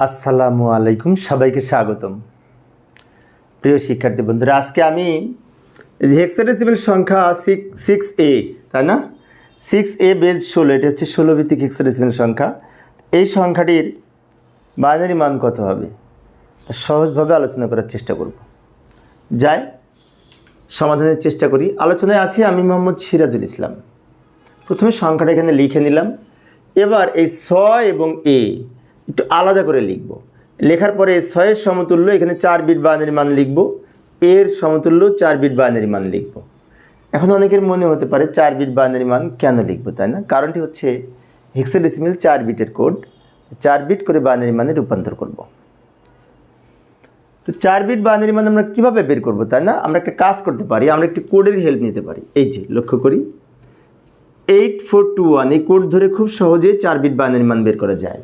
আসসালামু আলাইকুম, সবাইকে স্বাগতম। প্রিয় শিক্ষার্থী বন্ধুরা, আজকে আমি হেক্সাডেসিমেল সংখ্যা সিক্স সিক্স এ তাই না? সিক্স এ বেজ ষোলো, এটা হচ্ছে ষোলো ভিত্তিক হেক্সাডেসিমেল সংখ্যা। এই সংখ্যাটির বাইনারি মান কত হবে? সহজভাবে আলোচনা করার চেষ্টা করব। যাই, সমাধানের চেষ্টা করি। আলোচনায় আছি আমি মোহাম্মদ সিরাজুল ইসলাম। প্রথমে সংখ্যাটা এখানে লিখে নিলাম। এবার এই ছয় এবং এ একটু আলাদা করে লিখব। লেখার পরে ছয়ের সমতুল্য, এখানে চার বিট বায়নারি মান লিখব। এর সমতুল্য চার বিট বায়নারি মান লিখব। এখন অনেকের মনে হতে পারে চার বিট বায়নারি মান কেন লিখব, তাই না? কারণটি হচ্ছে হেক্সাডেসিমেল চার বিটের কোড, চার বিট করে বায়নারি মানে রূপান্তর করব। তো চার বিট বাইনারি মান আমরা কীভাবে বের করব, তাই না? আমরা একটা কাজ করতে পারি, আমরা একটি কোডের হেল্প নিতে পারি। এই যে, লক্ষ্য করি। এইট ফোর টু ওয়ান এই কোড ধরে খুব সহজেই চার বিট বাইনারি মান বের করা যায়।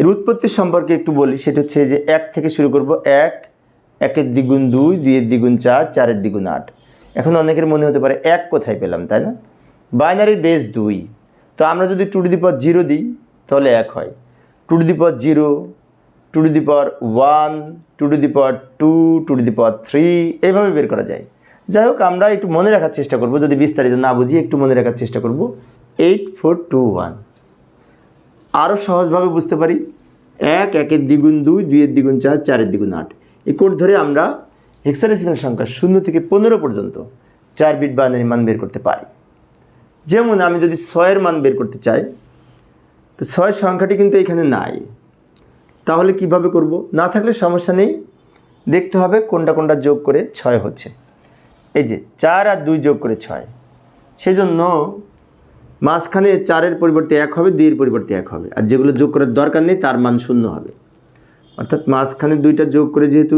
এর উৎপত্তি সম্পর্কে একটু বলি, সেটা হচ্ছে যে এক থেকে শুরু করব, এক, একের দ্বিগুণ দুই, দুইয়ের দ্বিগুণ চার, চারের দ্বিগুণ আট। এখন অনেকের মনে হতে পারে এক কোথায় পেলাম, তাই না? বাইনারির বেস দুই। তো আমরা যদি টু টু জিরো দিই, তাহলে এক হয়। Two two zero, two two one, two two দি টু টু টু থ্রি এইভাবে বের করা যায়। যাই হোক, আমরা একটু মনে রাখার চেষ্টা করব, যদি বিস্তারিত না বুঝি, একটু মনে রাখার চেষ্টা করব। Eight, four, two, one. আরও সহজভাবে বুঝতে পারি। এক, একের দ্বিগুণ দুই, দুইয়ের দ্বিগুণ চার, চারের দ্বিগুণ আট। এই কোড ধরে আমরা হেক্সাডেসিমাল সংখ্যা শূন্য থেকে পনেরো পর্যন্ত চার বিট বাইনারি মান বের করতে পারি। যেমন আমি যদি ছয়ের মান বের করতে চাই, তো ছয় সংখ্যাটি কিন্তু এখানে নাই। তাহলে কীভাবে করব? না থাকলে সমস্যা নেই। দেখতে হবে কোনটা কোনটা যোগ করে ছয় হচ্ছে। এই যে চার আর দুই যোগ করে ছয়। সেজন্য মাঝখানে চারের পরিবর্তে এক হবে, দুইয়ের পরিবর্তে এক হবে। আর যেগুলো যোগ করার দরকার নেই, তার মান শূন্য হবে। অর্থাৎ মাঝখানে দুইটা যোগ করে যেহেতু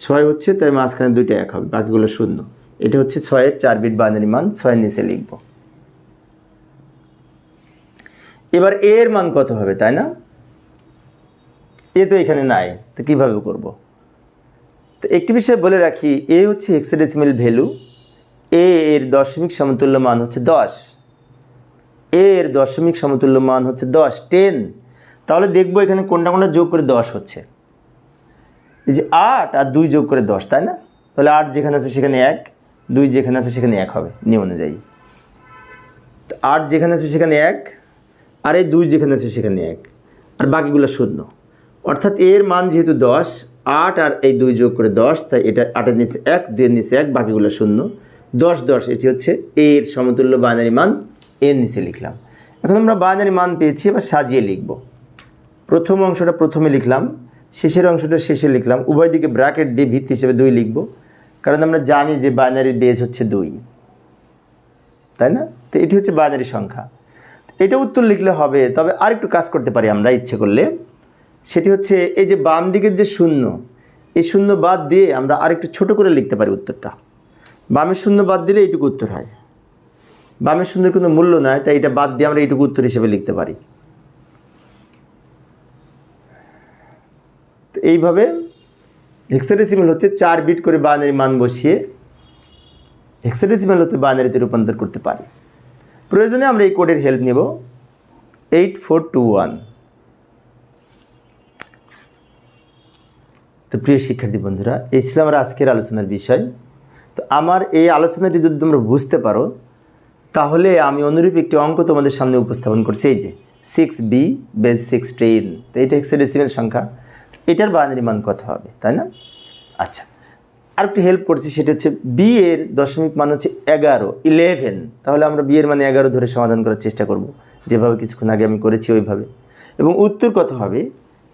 ছয় হচ্ছে, তাই মাঝখানে দুইটা এক হবে, বাকিগুলো শূন্য। এটা হচ্ছে ছয়ের চার বিট বাইনারি মান, ছয়ের নিচে লিখব। এবার এ এর মান কত হবে, তাই না? এ তো এখানে নাই, তো কীভাবে করব? তো একটি বিষয় বলে রাখি, এ হচ্ছে হেক্সাডেসিমেল ভ্যালু এ এর দশমিক সমতুল্য মান হচ্ছে দশ। এর দশমিক সমতুল্য মান হচ্ছে দশ, টেন। তাহলে দেখব এখানে কোনটা কোনটা যোগ করে দশ হচ্ছে। এই যে আট আর দুই যোগ করে দশ, তাই না? তাহলে আট যেখানে আছে সেখানে এক, দুই যেখানে আছে সেখানে এক হবে নিয়ম অনুযায়ী। আট যেখানে আছে সেখানে এক, আর এই দুই যেখানে আছে সেখানে এক, আর বাকিগুলো শূন্য। অর্থাৎ এর মান যেহেতু দশ, আট আর এই দুই যোগ করে দশ, তাই এটা আটের নিচে এক, দুইয়ের নিচে এক, বাকিগুলো শূন্য। দশ দশ, এটি হচ্ছে এর সমতুল্য বাইনারি মান এর নিচে লিখলাম। এখন আমরা বাইনারি মান পেয়েছি, এবার সাজিয়ে লিখব। প্রথম অংশটা প্রথমে লিখলাম, শেষের অংশটা শেষে লিখলাম। উভয় দিকে ব্র্যাকেট দিয়ে ভিত্তি হিসেবে দুই লিখব, কারণ আমরা জানি যে বাইনারির বেজ হচ্ছে দুই। তাই না? তো এটি হচ্ছে বাইনারি সংখ্যা। এটা উত্তর লিখলে হবে, তবে আর একটু কাজ করতে পারি আমরা ইচ্ছে করলে। সেটি হচ্ছে, এই যে বাম দিকের যে শূন্য, এই শূন্য বাদ দিয়ে আমরা আরেকটু ছোট করে লিখতে পারি উত্তরটা। বামের শূন্য বাদ দিলে এইটুকু উত্তর হয়। বামের শূন্যের কোনো মূল্য নয় তাই এটা বাদ দিয়ে আমরা এইটুকু উত্তর হিসেবে লিখতে পারি। তো এইভাবে হেক্সাডেসিমেল হচ্ছে চার বিট করে বাইনারি মান বসিয়ে হেক্সাডেসিমেল হতে বাইনারিতে রূপান্তর করতে পারি। প্রয়োজনে আমরা এই কোডের হেল্প নেব। এইট ফোর টু ওয়ান তো প্রিয় শিক্ষার্থী বন্ধুরা, এই ছিল আমার আজকের আলোচনার বিষয়। তো আমার এই আলোচনাটি যদি তোমরা বুঝতে পারো তাহলে আমি অনুরূপ একটি অঙ্ক তোমাদের সামনে উপস্থাপন করছি। এই যে সিক্স বি বেস সিক্সটিন তো এটা হেক্সাডেসিমেল সংখ্যা। এটার বাইনারি মান কত হবে, তাই না? আচ্ছা আর একটু হেল্প করছি, সেটা হচ্ছে বি এর দশমিক মান হচ্ছে এগারো ইলেভেন তাহলে আমরা বি এর মানে এগারো ধরে সমাধান করার চেষ্টা করব। যেভাবে কিছুক্ষণ আগে আমি করেছি ওইভাবে। এবং উত্তর কত হবে,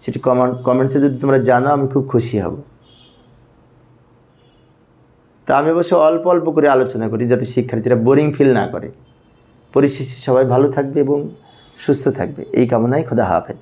সেটি কমেন্ট কমেন্টসে যদি তোমরা জানো আমি খুব খুশি হব। তা আমি অবশ্য অল্প অল্প করে আলোচনা করি যাতে শিক্ষার্থীরা বোরিং ফিল না করে। পরিশেষে সবাই ভালো থাকবে এবং সুস্থ থাকবে। এই কামনায় খোদা হাফেজ।